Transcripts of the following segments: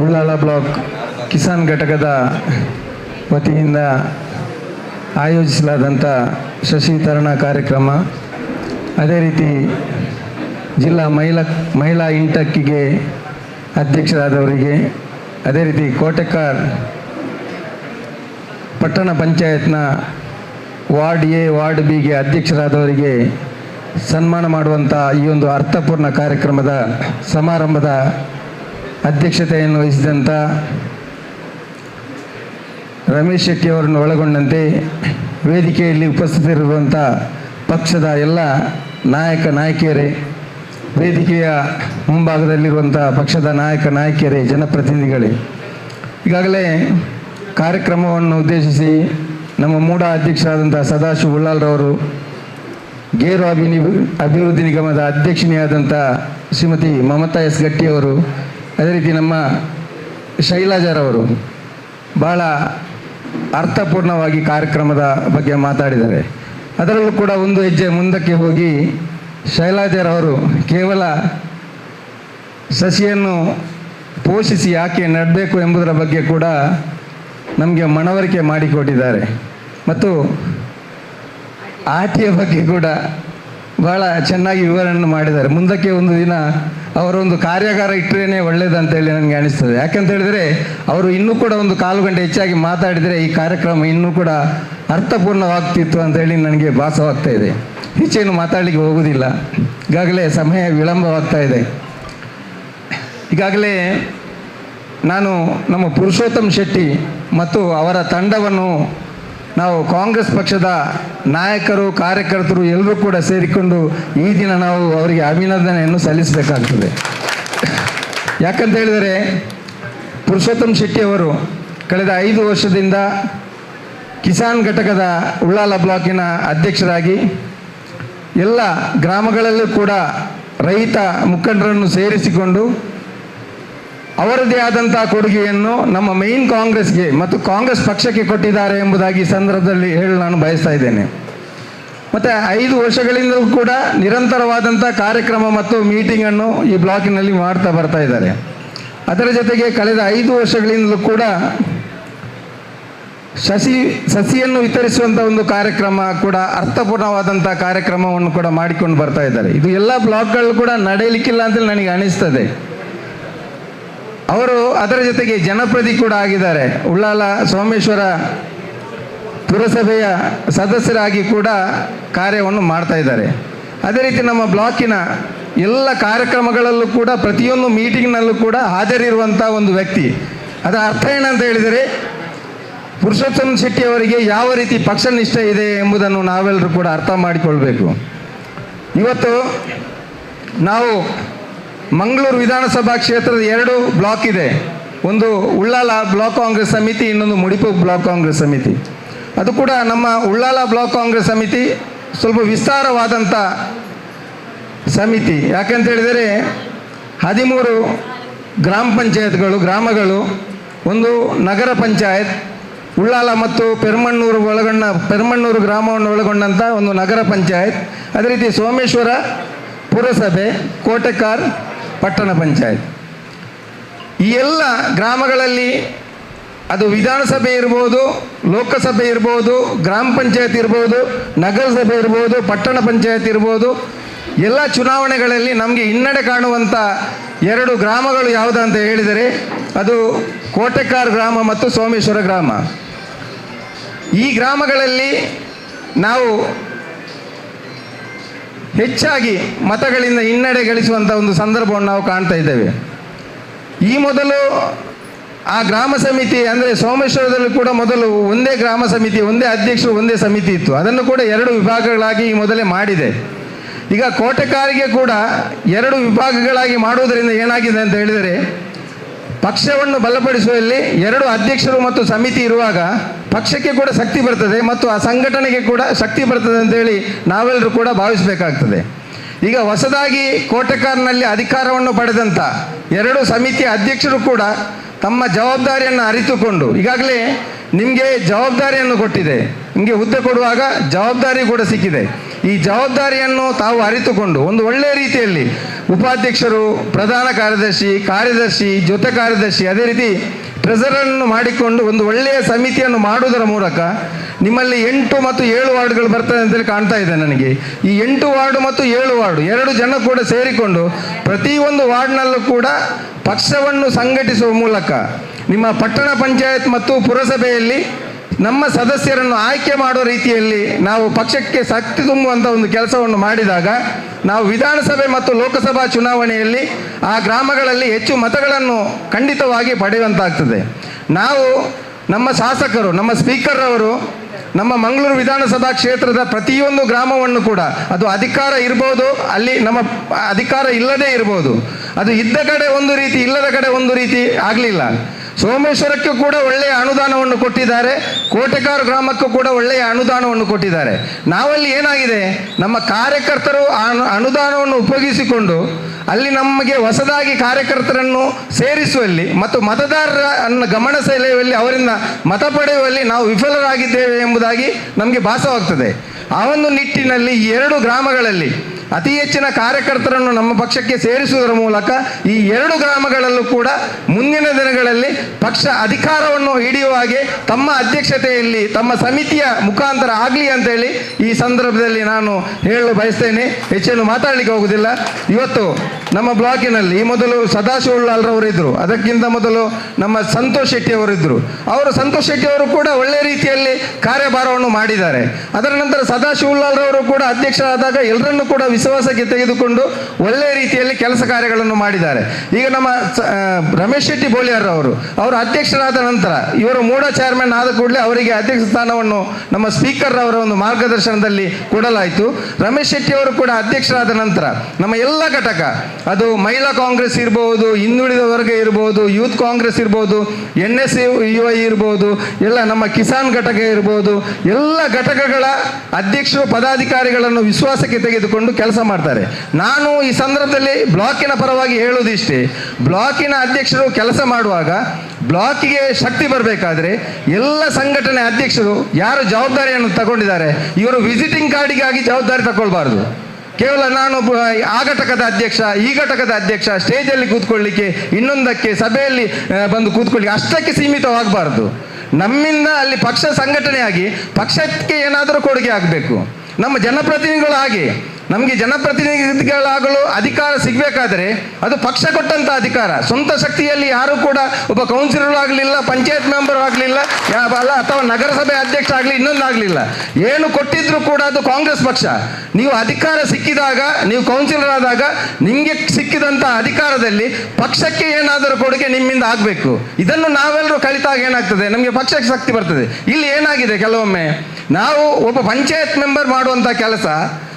Ullal block Kisan ಘಟಕದ ವತಿಯಿಂದ ಆಯೋಜಿಸಲಾದಂಥ ಶಶೀಕರಣ ಕಾರ್ಯಕ್ರಮ. ಅದೇ ರೀತಿ ಜಿಲ್ಲಾ ಮಹಿಳಾ ಮಹಿಳಾ ಇಂಟಕ್ಕಿಗೆ ಅಧ್ಯಕ್ಷರಾದವರಿಗೆ, ಅದೇ ರೀತಿ ಕೋಟೆಕಾರ್ ಪಟ್ಟಣ ಪಂಚಾಯತ್ನ ವಾರ್ಡ್ ಎ, ವಾರ್ಡ್ ಬಿಗೆ ಅಧ್ಯಕ್ಷರಾದವರಿಗೆ ಸನ್ಮಾನ ಮಾಡುವಂಥ ಈ ಒಂದು ಅರ್ಥಪೂರ್ಣ ಕಾರ್ಯಕ್ರಮದ ಸಮಾರಂಭದ ಅಧ್ಯಕ್ಷತೆಯನ್ನು ವಹಿಸಿದಂಥ ರಮೇಶ್ ಶೆಟ್ಟಿ ಅವರನ್ನು ಒಳಗೊಂಡಂತೆ ವೇದಿಕೆಯಲ್ಲಿ ಉಪಸ್ಥಿತರಿರುವಂಥ ಪಕ್ಷದ ಎಲ್ಲ ನಾಯಕ ನಾಯಕಿಯರೇ, ವೇದಿಕೆಯ ಮುಂಭಾಗದಲ್ಲಿರುವಂಥ ಪಕ್ಷದ ನಾಯಕ ನಾಯಕಿಯರೇ, ಜನಪ್ರತಿನಿಧಿಗಳೇ, ಈಗಾಗಲೇ ಕಾರ್ಯಕ್ರಮವನ್ನು ಉದ್ದೇಶಿಸಿ ನಮ್ಮ ಮೂಡ ಅಧ್ಯಕ್ಷರಾದಂಥ ಸದಾಶಿವ ಉಳ್ಳಾಲ್ರವರು, ಗೇರು ಅಭಿನಿ, ಅಭಿವೃದ್ಧಿ ನಿಗಮದ ಅಧ್ಯಕ್ಷಿಣಿಯಾದಂಥ ಶ್ರೀಮತಿ ಮಮತಾ ಎಸ್ ಗಟ್ಟಿಯವರು ಅದೇ ರೀತಿ ನಮ್ಮ ಶೈಲಾಜರವರು ಭಾಳ ಅರ್ಥಪೂರ್ಣವಾಗಿ ಕಾರ್ಯಕ್ರಮದ ಬಗ್ಗೆ ಮಾತಾಡಿದ್ದಾರೆ. ಅದರಲ್ಲೂ ಕೂಡ ಒಂದು ಹೆಜ್ಜೆ ಮುಂದಕ್ಕೆ ಹೋಗಿ ಶೈಲಾಜರವರು ಕೇವಲ ಸಸಿಯನ್ನು ಪೋಷಿಸಿ ಯಾಕೆ ನೆಡಬೇಕು ಎಂಬುದರ ಬಗ್ಗೆ ಕೂಡ ನಮಗೆ ಮನವರಿಕೆ ಮಾಡಿಕೊಟ್ಟಿದ್ದಾರೆ. ಮತ್ತು ಆಟಿಯ ಬಗ್ಗೆ ಕೂಡ ಭಾಳ ಚೆನ್ನಾಗಿ ವಿವರಣೆ ಮಾಡಿದ್ದಾರೆ. ಮುಂದಕ್ಕೆ ಒಂದು ದಿನ ಅವರೊಂದು ಕಾರ್ಯಾಗಾರ ಇಟ್ಟರೇನೆ ಒಳ್ಳೇದಂತೇಳಿ ನನಗೆ ಅನಿಸ್ತದೆ. ಯಾಕಂತ ಹೇಳಿದ್ರೆ ಅವರು ಇನ್ನೂ ಕೂಡ ಒಂದು ಕಾಲು ಗಂಟೆ ಹೆಚ್ಚಾಗಿ ಮಾತಾಡಿದರೆ ಈ ಕಾರ್ಯಕ್ರಮ ಇನ್ನೂ ಕೂಡ ಅರ್ಥಪೂರ್ಣವಾಗ್ತಿತ್ತು ಅಂತೇಳಿ ನನಗೆ ಭಾಸವಾಗ್ತಾ ಇದೆ. ಹೆಚ್ಚೇನು ಮಾತಾಡಲಿಕ್ಕೆ ಹೋಗುವುದಿಲ್ಲ ಈಗಾಗಲೇ ಸಮಯ ವಿಳಂಬವಾಗ್ತಾ ಇದೆ. ಈಗಾಗಲೇ ನಾನು ನಮ್ಮ ಪುರುಷೋತ್ತಮ್ ಶೆಟ್ಟಿ ಮತ್ತು ಅವರ ತಂಡವನ್ನು ನಾವು ಕಾಂಗ್ರೆಸ್ ಪಕ್ಷದ ನಾಯಕರು, ಕಾರ್ಯಕರ್ತರು ಎಲ್ಲರೂ ಕೂಡ ಸೇರಿಕೊಂಡು ಈ ದಿನ ನಾವು ಅವರಿಗೆ ಅಭಿನಂದನೆಯನ್ನು ಸಲ್ಲಿಸಬೇಕಾಗ್ತದೆ. ಯಾಕಂತ ಹೇಳಿದರೆ, ಪುರುಷೋತ್ತಮ್ ಶೆಟ್ಟಿ ಅವರು ಕಳೆದ ಐದು ವರ್ಷದಿಂದ ಕಿಸಾನ್ ಘಟಕದ ಉಳ್ಳಾಲ ಬ್ಲಾಕಿನ ಅಧ್ಯಕ್ಷರಾಗಿ ಎಲ್ಲ ಗ್ರಾಮಗಳಲ್ಲೂ ಕೂಡ ರೈತ ಮುಖಂಡರನ್ನು ಸೇರಿಸಿಕೊಂಡು ಅವರದೇ ಆದಂತಹ ಕೊಡುಗೆಯನ್ನು ನಮ್ಮ ಮೈನ್ ಕಾಂಗ್ರೆಸ್ಗೆ ಮತ್ತು ಕಾಂಗ್ರೆಸ್ ಪಕ್ಷಕ್ಕೆ ಕೊಟ್ಟಿದ್ದಾರೆ ಎಂಬುದಾಗಿ ಸಂದರ್ಭದಲ್ಲಿ ಹೇಳಲು ನಾನು ಬಯಸ್ತಾ ಇದ್ದೇನೆ. ಮತ್ತು ಐದು ವರ್ಷಗಳಿಂದಲೂ ಕೂಡ ನಿರಂತರವಾದಂಥ ಕಾರ್ಯಕ್ರಮ ಮತ್ತು ಮೀಟಿಂಗನ್ನು ಈ ಬ್ಲಾಕಿನಲ್ಲಿ ಮಾಡ್ತಾ ಬರ್ತಾ ಇದ್ದಾರೆ. ಅದರ ಜೊತೆಗೆ ಕಳೆದ ಐದು ವರ್ಷಗಳಿಂದಲೂ ಕೂಡ ಸಸಿ ಸಸಿಯನ್ನು ವಿತರಿಸುವಂಥ ಒಂದು ಕಾರ್ಯಕ್ರಮ ಕೂಡ ಅರ್ಥಪೂರ್ಣವಾದಂಥ ಕಾರ್ಯಕ್ರಮವನ್ನು ಕೂಡ ಮಾಡಿಕೊಂಡು ಬರ್ತಾ ಇದ್ದಾರೆ. ಇದು ಎಲ್ಲ ಬ್ಲಾಕ್ಗಳು ಕೂಡ ನಡೆಯಲಿಕ್ಕಿಲ್ಲ ಅಂತೇಳಿ ನನಗೆ ಅನಿಸ್ತದೆ. ಅವರು ಅದರ ಜೊತೆಗೆ ಜನಪ್ರತಿ ಕೂಡ ಆಗಿದ್ದಾರೆ. ಉಳ್ಳಾಲ ಸೋಮೇಶ್ವರ ಪುರಸಭೆಯ ಸದಸ್ಯರಾಗಿ ಕೂಡ ಕಾರ್ಯವನ್ನು ಮಾಡ್ತಾ ಇದ್ದಾರೆ. ಅದೇ ರೀತಿ ನಮ್ಮ ಬ್ಲಾಕಿನ ಎಲ್ಲ ಕಾರ್ಯಕ್ರಮಗಳಲ್ಲೂ ಕೂಡ, ಪ್ರತಿಯೊಂದು ಮೀಟಿಂಗ್ನಲ್ಲೂ ಕೂಡ ಹಾಜರಿರುವಂಥ ಒಂದು ವ್ಯಕ್ತಿ. ಅದರ ಅರ್ಥ ಏನಂತ ಹೇಳಿದರೆ, ಪುರುಷೋತ್ತಮ ಶೆಟ್ಟಿ ಅವರಿಗೆ ಯಾವ ರೀತಿ ಪಕ್ಷ ನಿಷ್ಠೆ ಇದೆ ಎಂಬುದನ್ನು ನಾವೆಲ್ಲರೂ ಕೂಡ ಅರ್ಥ ಮಾಡಿಕೊಳ್ಬೇಕು. ಇವತ್ತು ನಾವು ಮಂಗಳೂರು ವಿಧಾನಸಭಾ ಕ್ಷೇತ್ರದ ಎರಡು ಬ್ಲಾಕ್ ಇದೆ. ಒಂದು ಉಳ್ಳಾಲ ಬ್ಲಾಕ್ ಕಾಂಗ್ರೆಸ್ ಸಮಿತಿ, ಇನ್ನೊಂದು ಮುಡಿಪು ಬ್ಲಾಕ್ ಕಾಂಗ್ರೆಸ್ ಸಮಿತಿ. ಅದು ಕೂಡ ನಮ್ಮ ಉಳ್ಳಾಲ ಬ್ಲಾಕ್ ಕಾಂಗ್ರೆಸ್ ಸಮಿತಿ ಸ್ವಲ್ಪ ವಿಸ್ತಾರವಾದಂಥ ಸಮಿತಿ. ಯಾಕಂತೇಳಿದರೆ ಹದಿಮೂರು ಗ್ರಾಮ ಪಂಚಾಯತ್ಗಳು, ಗ್ರಾಮಗಳು, ಒಂದು ನಗರ ಪಂಚಾಯತ್, ಉಳ್ಳಾಲ ಮತ್ತು ಪೆರ್ಮಣ್ಣೂರು ಒಳಗೊಂಡ, ಪೆರ್ಮಣ್ಣೂರು ಗ್ರಾಮವನ್ನು ಒಳಗೊಂಡಂಥ ಒಂದು ನಗರ ಪಂಚಾಯತ್, ಅದೇ ರೀತಿ ಸೋಮೇಶ್ವರ ಪುರಸಭೆ, ಕೋಟೆಕಾರ್ ಪಟ್ಟಣ ಪಂಚಾಯತ್. ಈ ಎಲ್ಲ ಗ್ರಾಮಗಳಲ್ಲಿ ಅದು ವಿಧಾನಸಭೆ ಇರ್ಬೋದು, ಲೋಕಸಭೆ ಇರ್ಬೋದು, ಗ್ರಾಮ ಪಂಚಾಯತ್ ಇರ್ಬೋದು, ನಗರಸಭೆ ಇರ್ಬೋದು, ಪಟ್ಟಣ ಪಂಚಾಯತ್ ಇರ್ಬೋದು, ಎಲ್ಲ ಚುನಾವಣೆಗಳಲ್ಲಿ ನಮಗೆ ಹಿನ್ನಡೆ ಕಾಣುವಂಥ ಎರಡು ಗ್ರಾಮಗಳು ಯಾವುದಂತ ಹೇಳಿದರೆ ಅದು ಕೋಟೆಕಾರ್ ಗ್ರಾಮ ಮತ್ತು ಸೋಮೇಶ್ವರ ಗ್ರಾಮ. ಈ ಗ್ರಾಮಗಳಲ್ಲಿ ನಾವು ಹೆಚ್ಚಾಗಿ ಮತಗಳಿಂದ ಹಿನ್ನಡೆ ಗಳಿಸುವಂಥ ಒಂದು ಸಂದರ್ಭವನ್ನು ನಾವು ಕಾಣ್ತಾ ಇದ್ದೇವೆ. ಈ ಮೊದಲು ಆ ಗ್ರಾಮ ಸಮಿತಿ ಅಂದರೆ ಸೋಮೇಶ್ವರದಲ್ಲಿ ಕೂಡ ಮೊದಲು ಒಂದೇ ಗ್ರಾಮ ಸಮಿತಿ, ಒಂದೇ ಅಧ್ಯಕ್ಷರು, ಒಂದೇ ಸಮಿತಿ ಇತ್ತು. ಅದನ್ನು ಕೂಡ ಎರಡು ವಿಭಾಗಗಳಾಗಿ ಈ ಮೊದಲೇ ಮಾಡಿದೆ. ಈಗ ಕೋಟೆಕಾರಿಗೆ ಕೂಡ ಎರಡು ವಿಭಾಗಗಳಾಗಿ ಮಾಡುವುದರಿಂದ ಏನಾಗಿದೆ ಅಂತ ಹೇಳಿದರೆ, ಪಕ್ಷವನ್ನು ಬಲಪಡಿಸುವಲ್ಲಿ ಎರಡು ಅಧ್ಯಕ್ಷರು ಮತ್ತು ಸಮಿತಿ ಇರುವಾಗ ಪಕ್ಷಕ್ಕೆ ಕೂಡ ಶಕ್ತಿ ಬರ್ತದೆ ಮತ್ತು ಆ ಸಂಘಟನೆಗೆ ಕೂಡ ಶಕ್ತಿ ಬರ್ತದೆ ಅಂತೇಳಿ ನಾವೆಲ್ಲರೂ ಕೂಡ ಭಾವಿಸಬೇಕಾಗ್ತದೆ. ಈಗ ಹೊಸದಾಗಿ ಕೋಟೆಕಾರ್ನಲ್ಲಿ ಅಧಿಕಾರವನ್ನು ಪಡೆದಂಥ ಎರಡು ಸಮಿತಿಯ ಅಧ್ಯಕ್ಷರು ಕೂಡ ತಮ್ಮ ಜವಾಬ್ದಾರಿಯನ್ನು ಅರಿತುಕೊಂಡು, ಈಗಾಗಲೇ ನಿಮಗೆ ಜವಾಬ್ದಾರಿಯನ್ನು ಕೊಟ್ಟಿದೆ. ನಿಮಗೆ ಹುದ್ದೆ ಕೊಡುವಾಗ ಜವಾಬ್ದಾರಿ ಕೂಡ ಸಿಕ್ಕಿದೆ. ಈ ಜವಾಬ್ದಾರಿಯನ್ನು ತಾವು ಅರಿತುಕೊಂಡು, ಒಂದು ಒಳ್ಳೆಯ ರೀತಿಯಲ್ಲಿ ಉಪಾಧ್ಯಕ್ಷರು, ಪ್ರಧಾನ ಕಾರ್ಯದರ್ಶಿ ಕಾರ್ಯದರ್ಶಿ ಜೊತೆ ಕಾರ್ಯದರ್ಶಿ, ಅದೇ ರೀತಿ ಟ್ರೆಸರನ್ನು ಮಾಡಿಕೊಂಡು ಒಂದು ಒಳ್ಳೆಯ ಸಮಿತಿಯನ್ನು ಮಾಡುವುದರ ಮೂಲಕ ನಿಮ್ಮಲ್ಲಿ ಎಂಟು ಮತ್ತು ಏಳು ವಾರ್ಡ್ಗಳು ಬರ್ತದೆ ಅಂತೇಳಿ ಕಾಣ್ತಾ ಇದೆ ನನಗೆ. ಈ ಎಂಟು ವಾರ್ಡು ಮತ್ತು ಏಳು ವಾರ್ಡು, ಎರಡು ಜನ ಕೂಡ ಸೇರಿಕೊಂಡು ಪ್ರತಿಯೊಂದು ವಾರ್ಡ್ನಲ್ಲೂ ಕೂಡ ಪಕ್ಷವನ್ನು ಸಂಘಟಿಸುವ ಮೂಲಕ ನಿಮ್ಮ ಪಟ್ಟಣ ಪಂಚಾಯತ್ ಮತ್ತು ಪುರಸಭೆಯಲ್ಲಿ ನಮ್ಮ ಸದಸ್ಯರನ್ನು ಆಯ್ಕೆ ಮಾಡುವ ರೀತಿಯಲ್ಲಿ ನಾವು ಪಕ್ಷಕ್ಕೆ ಶಕ್ತಿ ತುಂಬುವಂಥ ಒಂದು ಕೆಲಸವನ್ನು ಮಾಡಿದಾಗ ನಾವು ವಿಧಾನಸಭೆ ಮತ್ತು ಲೋಕಸಭಾ ಚುನಾವಣೆಯಲ್ಲಿ ಆ ಗ್ರಾಮಗಳಲ್ಲಿ ಹೆಚ್ಚು ಮತಗಳನ್ನು ಖಂಡಿತವಾಗಿ ಪಡೆಯುವಂತಾಗ್ತದೆ. ನಾವು ನಮ್ಮ ಶಾಸಕರು, ನಮ್ಮ ಸ್ಪೀಕರ್ ಅವರು ನಮ್ಮ ಮಂಗಳೂರು ವಿಧಾನಸಭಾ ಕ್ಷೇತ್ರದ ಪ್ರತಿಯೊಂದು ಗ್ರಾಮವನ್ನು ಕೂಡ ಅದು ಅಧಿಕಾರ ಇರ್ಬೋದು, ಅಲ್ಲಿ ನಮ್ಮ ಅಧಿಕಾರ ಇಲ್ಲದೇ ಇರ್ಬೋದು. ಅದು ಇದ್ದ ಕಡೆ ಒಂದು ರೀತಿ, ಇಲ್ಲದ ಕಡೆ ಒಂದು ರೀತಿ ಆಗಲಿಲ್ಲ. ಸೋಮೇಶ್ವರಕ್ಕೂ ಕೂಡ ಒಳ್ಳೆಯ ಅನುದಾನವನ್ನು ಕೊಟ್ಟಿದ್ದಾರೆ. ಕೋಟೆಕಾರ ಗ್ರಾಮಕ್ಕೂ ಕೂಡ ಒಳ್ಳೆಯ ಅನುದಾನವನ್ನು ಕೊಟ್ಟಿದ್ದಾರೆ. ನಾವಲ್ಲಿ ಏನಾಗಿದೆ? ನಮ್ಮ ಕಾರ್ಯಕರ್ತರು ಅನುದಾನವನ್ನು ಉಪಯೋಗಿಸಿಕೊಂಡು ಅಲ್ಲಿ ನಮಗೆ ಹೊಸದಾಗಿ ಕಾರ್ಯಕರ್ತರನ್ನು ಸೇರಿಸುವಲ್ಲಿ ಮತ್ತು ಮತದಾರರ ಗಮನ ಸೆಳೆಯುವಲ್ಲಿ ಅವರಿಂದ ಮತ ಪಡೆಯುವಲ್ಲಿ ನಾವು ವಿಫಲರಾಗಿದ್ದೇವೆ ಎಂಬುದಾಗಿ ನಮಗೆ ಭಾಸವಾಗ್ತದೆ. ಆ ಒಂದು ನಿಟ್ಟಿನಲ್ಲಿ ಎರಡು ಗ್ರಾಮಗಳಲ್ಲಿ ಅತಿ ಹೆಚ್ಚಿನ ಕಾರ್ಯಕರ್ತರನ್ನು ನಮ್ಮ ಪಕ್ಷಕ್ಕೆ ಸೇರಿಸುವುದರ ಮೂಲಕ ಈ ಎರಡು ಗ್ರಾಮಗಳಲ್ಲೂ ಕೂಡ ಮುಂದಿನ ದಿನಗಳಲ್ಲಿ ಪಕ್ಷ ಅಧಿಕಾರವನ್ನು ಹಿಡಿಯುವ ಹಾಗೆ ತಮ್ಮ ಅಧ್ಯಕ್ಷತೆಯಲ್ಲಿ, ತಮ್ಮ ಸಮಿತಿಯ ಮುಖಾಂತರ ಆಗಲಿ ಅಂತೇಳಿ ಈ ಸಂದರ್ಭದಲ್ಲಿ ನಾನು ಹೇಳಲು ಬಯಸ್ತೇನೆ. ಹೆಚ್ಚೇನು ಮಾತಾಡಲಿಕ್ಕೆ ಹೋಗುವುದಿಲ್ಲ ಇವತ್ತು ನಮ್ಮ ಬ್ಲಾಕಿನಲ್ಲಿ ಈ ಮೊದಲು ಸದಾಶಿವಳ್ಳಾಲ್ರವರು ಇದ್ದರು ಅದಕ್ಕಿಂತ ಮೊದಲು ನಮ್ಮ ಸಂತೋಷ್ ಶೆಟ್ಟಿ ಅವರು ಇದ್ದರು ಅವರು ಸಂತೋಷ್ ಶೆಟ್ಟಿ ಅವರು ಕೂಡ ಒಳ್ಳೆ ರೀತಿಯಲ್ಲಿ ಕಾರ್ಯಭಾರವನ್ನು ಮಾಡಿದ್ದಾರೆ. ಅದರ ನಂತರ ಸದಾಶಿವಳ್ಳಾಲ್ರವರು ಕೂಡ ಅಧ್ಯಕ್ಷರಾದಾಗ ಎಲ್ಲರನ್ನೂ ಕೂಡ ವಿಶ್ವಾಸಕ್ಕೆ ತೆಗೆದುಕೊಂಡು ಒಳ್ಳೆ ರೀತಿಯಲ್ಲಿ ಕೆಲಸ ಕಾರ್ಯಗಳನ್ನು ಮಾಡಿದ್ದಾರೆ. ಈಗ ನಮ್ಮ ರಮೇಶ್ ಶೆಟ್ಟಿ ಬೋಳಿಯಾರ್ ಅವರು ಅವರು ಅಧ್ಯಕ್ಷರಾದ ನಂತರ ಇವರು ಮೂಡ ಚೇರ್ಮನ್ ಆದ ಕೂಡಲೇ ಅವರಿಗೆ ಅಧ್ಯಕ್ಷ ಸ್ಥಾನವನ್ನು ನಮ್ಮ ಸ್ಪೀಕರ್ ಅವರ ಒಂದು ಮಾರ್ಗದರ್ಶನದಲ್ಲಿ ಕೊಡಲಾಯಿತು. ರಮೇಶ್ ಶೆಟ್ಟಿ ಅವರು ಕೂಡ ಅಧ್ಯಕ್ಷರಾದ ನಂತರ ನಮ್ಮ ಎಲ್ಲ ಘಟಕ, ಅದು ಮಹಿಳಾ ಕಾಂಗ್ರೆಸ್ ಇರಬಹುದು ಹಿಂದುಳಿದ ವರ್ಗ ಇರಬಹುದು ಯೂತ್ ಕಾಂಗ್ರೆಸ್ ಇರಬಹುದು ಎನ್ ಎಸ್ ಯು ಐ ಇರ್ಬೋದು, ಎಲ್ಲ ನಮ್ಮ ಕಿಸಾನ್ ಘಟಕ ಇರ್ಬೋದು, ಎಲ್ಲ ಘಟಕಗಳ ಅಧ್ಯಕ್ಷರು, ಪದಾಧಿಕಾರಿಗಳನ್ನು ವಿಶ್ವಾಸಕ್ಕೆ ತೆಗೆದುಕೊಂಡು ಕೆಲಸ ಮಾಡ್ತಾರೆ. ನಾನು ಈ ಸಂದರ್ಭದಲ್ಲಿ ಬ್ಲಾಕಿನ ಪರವಾಗಿ ಹೇಳುವುದಿಷ್ಟೇ, ಬ್ಲಾಕಿನ ಅಧ್ಯಕ್ಷರು ಕೆಲಸ ಮಾಡುವಾಗ ಬ್ಲಾಕಿಗೆ ಶಕ್ತಿ ಬರಬೇಕಾದ್ರೆ ಎಲ್ಲ ಸಂಘಟನೆ ಅಧ್ಯಕ್ಷರು ಯಾರು ಜವಾಬ್ದಾರಿಯನ್ನು ತಗೊಂಡಿದ್ದಾರೆ, ಇವರು ವಿಸಿಟಿಂಗ್ ಕಾರ್ಡಿಗಾಗಿ ಜವಾಬ್ದಾರಿ ತಗೊಳ್ಬಾರ್ದು. ಕೇವಲ ನಾನು ಆ ಘಟಕದ ಅಧ್ಯಕ್ಷ, ಈ ಘಟಕದ ಅಧ್ಯಕ್ಷ ಸ್ಟೇಜಲ್ಲಿ ಕೂತ್ಕೊಳ್ಳಿಕ್ಕೆ, ಇನ್ನೊಂದಕ್ಕೆ ಸಭೆಯಲ್ಲಿ ಬಂದು ಕೂತ್ಕೊಳ್ಳಿಕ್ಕೆ ಅಷ್ಟಕ್ಕೆ ಸೀಮಿತವಾಗಬಾರ್ದು. ನಮ್ಮಿಂದ ಅಲ್ಲಿ ಪಕ್ಷ ಸಂಘಟನೆಯಾಗಿ, ಪಕ್ಷಕ್ಕೆ ಏನಾದರೂ ಕೊಡುಗೆ ಆಗಬೇಕು. ನಮ್ಮ ಜನಪ್ರತಿನಿಧಿಗಳು ಹಾಗೆ. ನಮಗೆ ಜನಪ್ರತಿನಿಧಿಗಳಾಗಲು ಅಧಿಕಾರ ಸಿಗಬೇಕಾದರೆ ಅದು ಪಕ್ಷ ಕೊಟ್ಟಂತ ಅಧಿಕಾರ. ಸ್ವಂತ ಶಕ್ತಿಯಲ್ಲಿ ಯಾರು ಕೂಡ ಒಬ್ಬ ಕೌನ್ಸಿಲರ್ ಆಗಲಿಲ್ಲ, ಪಂಚಾಯತ್ ಮೆಂಬರ್ ಆಗಲಿಲ್ಲ ಅಲ್ಲ, ಅಥವಾ ನಗರಸಭೆ ಅಧ್ಯಕ್ಷ ಆಗಲಿ, ಇನ್ನೊಂದಾಗಲಿಲ್ಲ. ಏನು ಕೊಟ್ಟಿದ್ರು ಕೂಡ ಅದು ಕಾಂಗ್ರೆಸ್ ಪಕ್ಷ. ನೀವು ಅಧಿಕಾರ ಸಿಕ್ಕಿದಾಗ, ನೀವು ಕೌನ್ಸಿಲರ್ ಆದಾಗ ನಿಮಗೆ ಸಿಕ್ಕಿದಂಥ ಅಧಿಕಾರದಲ್ಲಿ ಪಕ್ಷಕ್ಕೆ ಏನಾದರೂ ಕೊಡುಗೆ ನಿಮ್ಮಿಂದ ಆಗಬೇಕು. ಇದನ್ನು ನಾವೆಲ್ಲರೂ ಕಲಿತಾಗ ಏನಾಗ್ತದೆ? ನಮಗೆ ಪಕ್ಷಕ್ಕೆ ಶಕ್ತಿ ಬರ್ತದೆ. ಇಲ್ಲಿ ಏನಾಗಿದೆ ಕೆಲವೊಮ್ಮೆ? ನಾವು ಒಬ್ಬ ಪಂಚಾಯತ್ ಮೆಂಬರ್ ಮಾಡುವಂಥ ಕೆಲಸ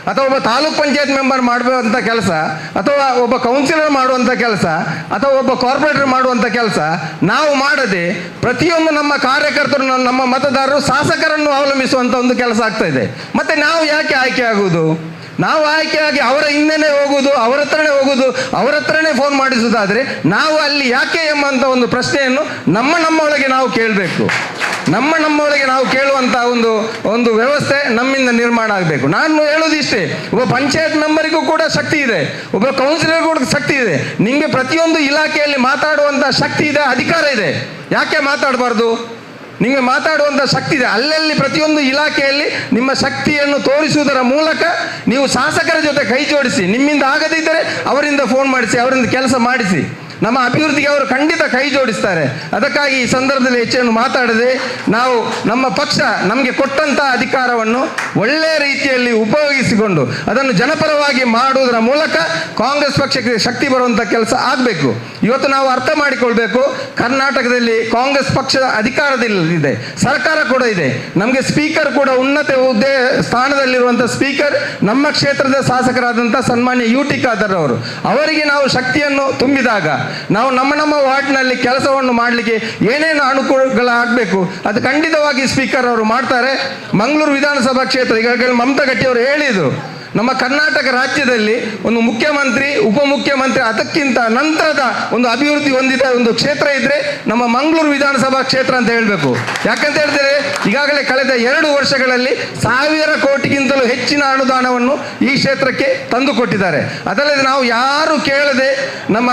ಅಥವಾ ಒಬ್ಬ ತಾಲೂಕ್ ಪಂಚಾಯತ್ ಮೆಂಬರ್ ಮಾಡುವಂಥ ಕೆಲಸ, ಅಥವಾ ಒಬ್ಬ ಕೌನ್ಸಿಲರ್ ಮಾಡುವಂಥ ಕೆಲಸ, ಅಥವಾ ಒಬ್ಬ ಕಾರ್ಪೊರೇಟರ್ ಮಾಡುವಂಥ ಕೆಲಸ, ನಾವು ಮಾಡದೆ ಪ್ರತಿಯೊಂದು ನಮ್ಮ ಕಾರ್ಯಕರ್ತರು, ನಮ್ಮ- ಮತದಾರರು ಶಾಸಕರನ್ನು ಅವಲಂಬಿಸುವಂಥ ಒಂದು ಕೆಲಸ ಆಗ್ತಾ ಇದೆ. ಮತ್ತೆ ನಾವು ಯಾಕೆ ಆಯ್ಕೆ ಆಗುವುದು? ನಾವು ಆಯ್ಕೆಯಾಗಿ ಅವರ ಹಿಂದೆನೇ ಹೋಗುವುದು, ಅವರ ಹತ್ರನೇ ಹೋಗುವುದು, ಅವರ ಹತ್ರನೇ ಫೋನ್ ಮಾಡಿಸುವುದಾದ್ರೆ ನಾವು ಅಲ್ಲಿ ಯಾಕೆ ಎಂಬಂತ ಒಂದು ಪ್ರಶ್ನೆಯನ್ನು ನಮ್ಮ ನಮ್ಮೊಳಗೆ ನಾವು ಕೇಳಬೇಕು. ನಮ್ಮ ನಮ್ಮೊಳಗೆ ನಾವು ಕೇಳುವಂತ ಒಂದು ಒಂದು ವ್ಯವಸ್ಥೆ ನಮ್ಮಿಂದ ನಿರ್ಮಾಣ ಆಗಬೇಕು. ನಾನು ಹೇಳೋದು ಇಷ್ಟೇ, ಒಬ್ಬ ಪಂಚಾಯತ್ ಮೆಂಬರಿಗೂ ಕೂಡ ಶಕ್ತಿ ಇದೆ, ಒಬ್ಬ ಕೌನ್ಸಿಲರ್ ಕೂಡ ಶಕ್ತಿ ಇದೆ. ನಿಮಗೆ ಪ್ರತಿಯೊಂದು ಇಲಾಖೆಯಲ್ಲಿ ಮಾತಾಡುವಂತ ಶಕ್ತಿ ಇದೆ, ಅಧಿಕಾರ ಇದೆ. ಯಾಕೆ ಮಾತಾಡಬಾರ್ದು? ನಿಮಗೆ ಮಾತಾಡುವಂಥ ಶಕ್ತಿ ಇದೆ. ಅಲ್ಲಲ್ಲಿ ಪ್ರತಿಯೊಂದು ಇಲಾಖೆಯಲ್ಲಿ ನಿಮ್ಮ ಶಕ್ತಿಯನ್ನು ತೋರಿಸುವುದರ ಮೂಲಕ ನೀವು ಶಾಸಕರ ಜೊತೆ ಕೈ ಜೋಡಿಸಿ, ನಿಮ್ಮಿಂದ ಆಗದಿದ್ದರೆ ಅವರಿಂದ ಫೋನ್ ಮಾಡಿಸಿ, ಅವರಿಂದ ಕೆಲಸ ಮಾಡಿಸಿ. ನಮ್ಮ ಅಭಿವೃದ್ಧಿಗೆ ಅವರು ಖಂಡಿತ ಕೈ ಜೋಡಿಸ್ತಾರೆ. ಅದಕ್ಕಾಗಿ ಈ ಸಂದರ್ಭದಲ್ಲಿ ಹೆಚ್ಚನ್ನು ಮಾತಾಡದೆ ನಾವು ನಮ್ಮ ಪಕ್ಷ ನಮಗೆ ಕೊಟ್ಟಂತಹ ಅಧಿಕಾರವನ್ನು ಒಳ್ಳೆಯ ರೀತಿಯಲ್ಲಿ ಉಪಯೋಗಿಸಿಕೊಂಡು ಅದನ್ನು ಜನಪರವಾಗಿ ಮಾಡುವುದರ ಮೂಲಕ ಕಾಂಗ್ರೆಸ್ ಪಕ್ಷಕ್ಕೆ ಶಕ್ತಿ ಬರುವಂಥ ಕೆಲಸ ಆಗಬೇಕು. ಇವತ್ತು ನಾವು ಅರ್ಥ ಮಾಡಿಕೊಳ್ಬೇಕು, ಕರ್ನಾಟಕದಲ್ಲಿ ಕಾಂಗ್ರೆಸ್ ಪಕ್ಷ ಅಧಿಕಾರದಲ್ಲಿದೆ, ಸರ್ಕಾರ ಕೂಡ ಇದೆ. ನಮಗೆ ಸ್ಪೀಕರ್ ಕೂಡ ಉನ್ನತ ಹುದ್ದೆ ಸ್ಥಾನದಲ್ಲಿರುವಂಥ ಸ್ಪೀಕರ್, ನಮ್ಮ ಕ್ಷೇತ್ರದ ಶಾಸಕರಾದಂಥ ಸನ್ಮಾನ್ಯ ಯು ಟಿ ಖಾದರ್ ಅವರು. ಅವರಿಗೆ ನಾವು ಶಕ್ತಿಯನ್ನು ತುಂಬಿದಾಗ ನಾವು ನಮ್ಮ ನಮ್ಮ ವಾರ್ಡ್ನಲ್ಲಿ ಕೆಲಸವನ್ನು ಮಾಡಲಿಕ್ಕೆ ಏನೇನು ಅನುಕೂಲಗಳಾಗಬೇಕು, ಅದು ಖಂಡಿತವಾಗಿ ಸ್ಪೀಕರ್ ಅವರು ಮಾಡ್ತಾರೆ. ಮಂಗಳೂರು ವಿಧಾನಸಭಾ ಕ್ಷೇತ್ರ, ಈಗಾಗಲೇ ಮಮತಾ ಗಟ್ಟಿ ಅವರು ಹೇಳಿದರು. ನಮ್ಮ ಕರ್ನಾಟಕ ರಾಜ್ಯದಲ್ಲಿ ಒಂದು ಮುಖ್ಯಮಂತ್ರಿ, ಉಪಮುಖ್ಯಮಂತ್ರಿ ಅದಕ್ಕಿಂತ ನಂತರದ ಒಂದು ಅಭಿವೃದ್ಧಿ ಹೊಂದಿದ ಒಂದು ಕ್ಷೇತ್ರ ಇದ್ರೆ ನಮ್ಮ ಮಂಗಳೂರು ವಿಧಾನಸಭಾ ಕ್ಷೇತ್ರ ಅಂತ ಹೇಳಬೇಕು. ಯಾಕಂತ ಹೇಳಿದ್ರೆ ಈಗಾಗಲೇ ಕಳೆದ ಎರಡು ವರ್ಷಗಳಲ್ಲಿ ಸಾವಿರ ಕೋಟಿಗಿಂತಲೂ ಹೆಚ್ಚಿನ ಅನುದಾನವನ್ನು ಈ ಕ್ಷೇತ್ರಕ್ಕೆ ತಂದು ಕೊಟ್ಟಿದ್ದಾರೆ ಅದಲ್ಲದೆ ನಾವು ಯಾರು ಕೇಳದೆ ನಮ್ಮ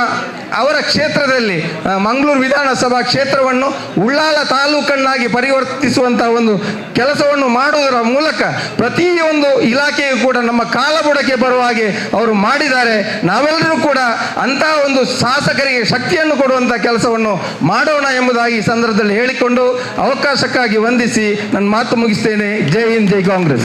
ಅವರ ಕ್ಷೇತ್ರದಲ್ಲಿ ಮಂಗಳೂರು ವಿಧಾನಸಭಾ ಕ್ಷೇತ್ರವನ್ನು ಉಳ್ಳಾಲ ತಾಲೂಕನ್ನಾಗಿ ಪರಿವರ್ತಿಸುವಂತಹ ಒಂದು ಕೆಲಸವನ್ನು ಮಾಡುವುದರ ಮೂಲಕ ಪ್ರತಿಯೊಂದು ಇಲಾಖೆಯು ಕೂಡ ನಮ್ಮ ಕಾಲಬುಡಕ್ಕೆ ಬರುವ ಹಾಗೆ ಅವರು ಮಾಡಿದ್ದಾರೆ. ನಾವೆಲ್ಲರೂ ಕೂಡ ಅಂತಹ ಒಂದು ಶಾಸಕರಿಗೆ ಶಕ್ತಿಯನ್ನು ಕೊಡುವಂಥ ಕೆಲಸವನ್ನು ಮಾಡೋಣ ಎಂಬುದಾಗಿ ಈ ಸಂದರ್ಭದಲ್ಲಿ ಹೇಳಿಕೊಂಡು ಅವಕಾಶಕ್ಕಾಗಿ ವಂದಿಸಿ ನನ್ನ ಮಾತು ಮುಗಿಸ್ತೇನೆ. ಜೈ ಹಿಂದ್, ಜೈ ಕಾಂಗ್ರೆಸ್.